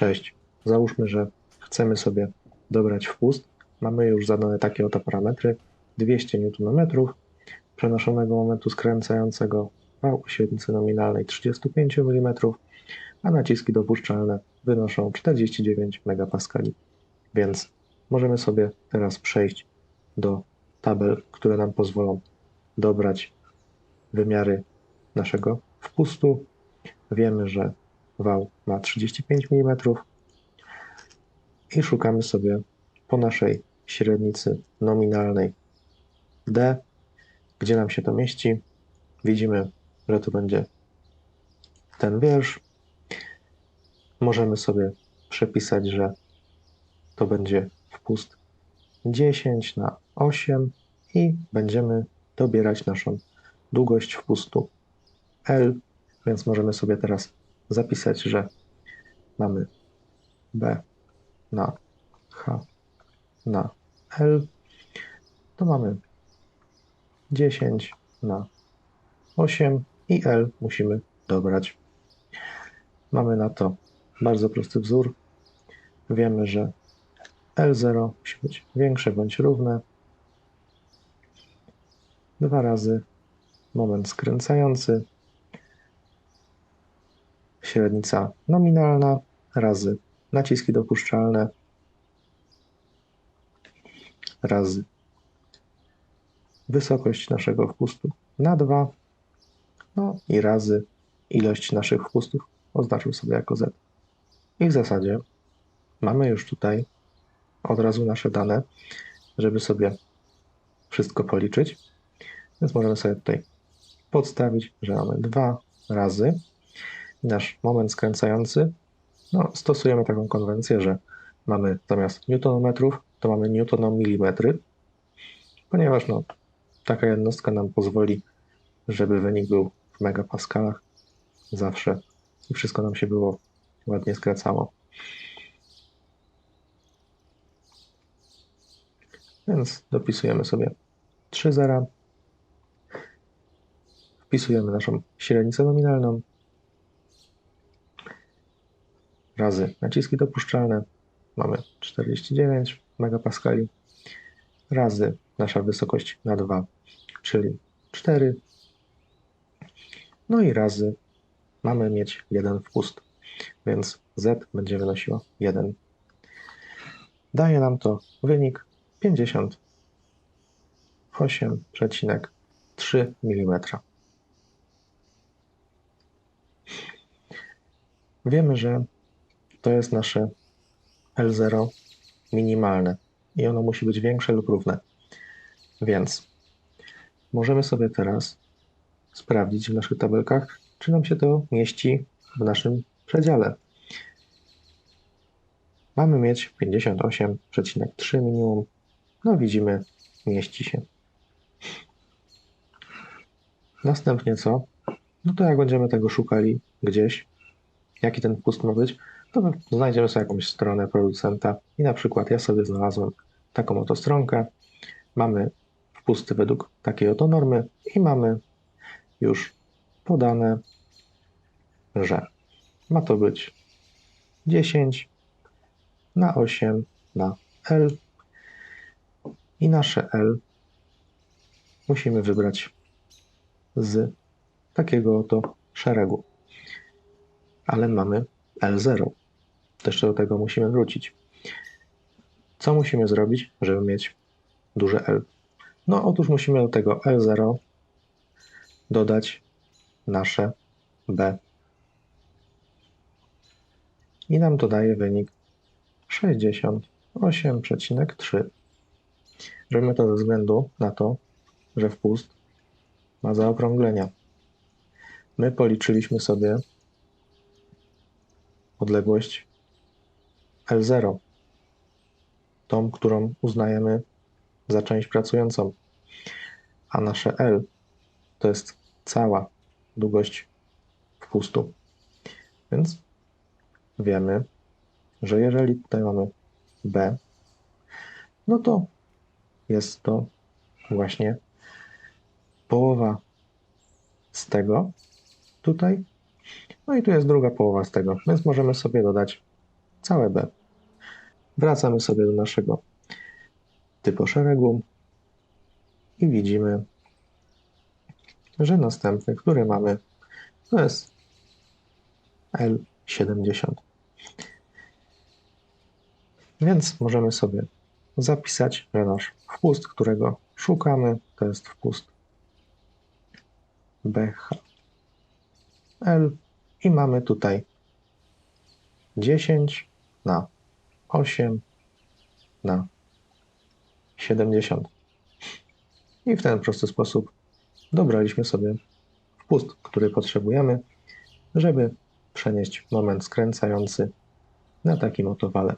Cześć. Załóżmy, że chcemy sobie dobrać wpust. Mamy już zadane takie oto parametry. 200 Nm przenoszonego momentu skręcającego wał średnicy nominalnej 35 mm, a naciski dopuszczalne wynoszą 49 MPa. Więc możemy sobie teraz przejść do tabel, które nam pozwolą dobrać wymiary naszego wpustu. Wiemy, że wał ma 35 mm i szukamy sobie po naszej średnicy nominalnej D, gdzie nam się to mieści. Widzimy, że to będzie ten wiersz. Możemy sobie przepisać, że to będzie wpust 10 na 8 i będziemy dobierać naszą długość wpustu L, więc możemy sobie teraz zapisać, że mamy B na H na L, to mamy 10 na 8 i L musimy dobrać. Mamy na to bardzo prosty wzór. Wiemy, że L0 musi być większe bądź równe. Dwa razy moment skręcający, średnica nominalna razy naciski dopuszczalne razy wysokość naszego wpustu na 2, no i razy ilość naszych wpustów oznaczył sobie jako Z. I w zasadzie mamy już tutaj od razu nasze dane, żeby sobie wszystko policzyć. Więc możemy sobie tutaj podstawić, że mamy dwa razy nasz moment skręcający. No, stosujemy taką konwencję, że mamy zamiast newtonometrów, to mamy newtonomilimetry, ponieważ no, taka jednostka nam pozwoli, żeby wynik był w megapaskalach zawsze i wszystko nam się było ładnie skracało. Więc dopisujemy sobie 3 zera. Wpisujemy naszą średnicę nominalną. Razy naciski dopuszczalne. Mamy 49 megapaskali. Razy nasza wysokość na 2, czyli 4. No i razy mamy mieć 1 wpust, więc Z będzie wynosiło 1. Daje nam to wynik 58,3 mm. Wiemy, że to jest nasze L0 minimalne i ono musi być większe lub równe. Więc możemy sobie teraz sprawdzić w naszych tabelkach, czy nam się to mieści w naszym przedziale. Mamy mieć 58,3 minimum. No widzimy, mieści się. Następnie co? No to jak będziemy tego szukali gdzieś, jaki ten wpust ma być, to znajdziemy sobie jakąś stronę producenta i na przykład ja sobie znalazłem taką oto stronkę. Mamy wpusty według takiej oto normy i mamy już podane, że ma to być 10 na 8 na L i nasze L musimy wybrać z takiego oto szeregu. Ale mamy L0. Też do tego musimy wrócić. Co musimy zrobić, żeby mieć duże L? No otóż musimy do tego L0 dodać nasze B. I nam to daje wynik 68,3. Robimy to ze względu na to, że wpust ma zaokrąglenia. My policzyliśmy sobie odległość L0, tą, którą uznajemy za część pracującą, a nasze L to jest cała długość wpustu. Więc wiemy, że jeżeli tutaj mamy B, no to jest to właśnie połowa z tego tutaj. No i tu jest druga połowa z tego, więc możemy sobie dodać całe B. Wracamy sobie do naszego typu szeregu i widzimy, że następny, który mamy, to jest L70. Więc możemy sobie zapisać, że nasz wpust, którego szukamy, to jest wpust BH. I mamy tutaj 10 na 8 na 70. I w ten prosty sposób dobraliśmy sobie wpust, który potrzebujemy, żeby przenieść moment skręcający na takim oto wale.